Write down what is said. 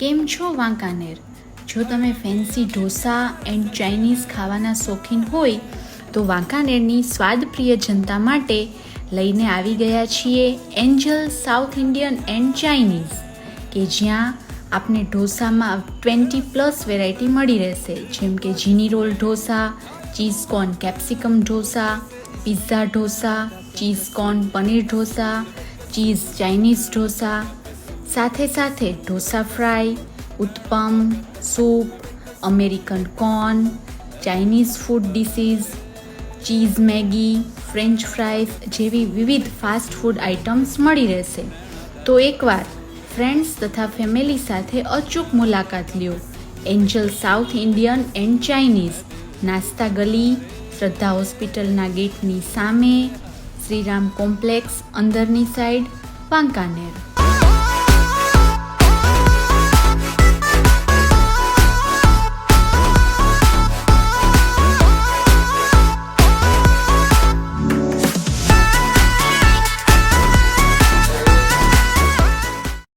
કેમ છો વાંકાનેર? જો તમે ફેન્સી ઢોસા એન્ડ ચાઇનીઝ ખાવાના શોખીન હોય, તો વાંકાનેરની સ્વાદપ્રિય જનતા માટે લઈને આવી ગયા છીએ Angel South Indian and Chinese કે જ્યાં આપને ઢોસામાં ટ્વેન્ટી પ્લસ વેરાયટી મળી રહેશે. જેમ કે jini roll dosa, cheese corn capsicum dosa, pizza dosa, cheese corn paneer dosa, cheese Chinese dosa સાથે સાથે dosa fry uttapam soup, American corn, Chinese food dishes, cheese Maggi, French fries જેવી વિવિધ fast food items મળી રહેશે. તો એકવાર friends તથા family સાથે અચૂક મુલાકાત લ્યો. Angel South Indian and Chinese. નાસ્તા ગલી, શ્રદ્ધા હોસ્પિટલના ગેટની સામે, શ્રીરામ કોમ્પ્લેક્સ અંદરની સાઈડ, વાંકાનેર.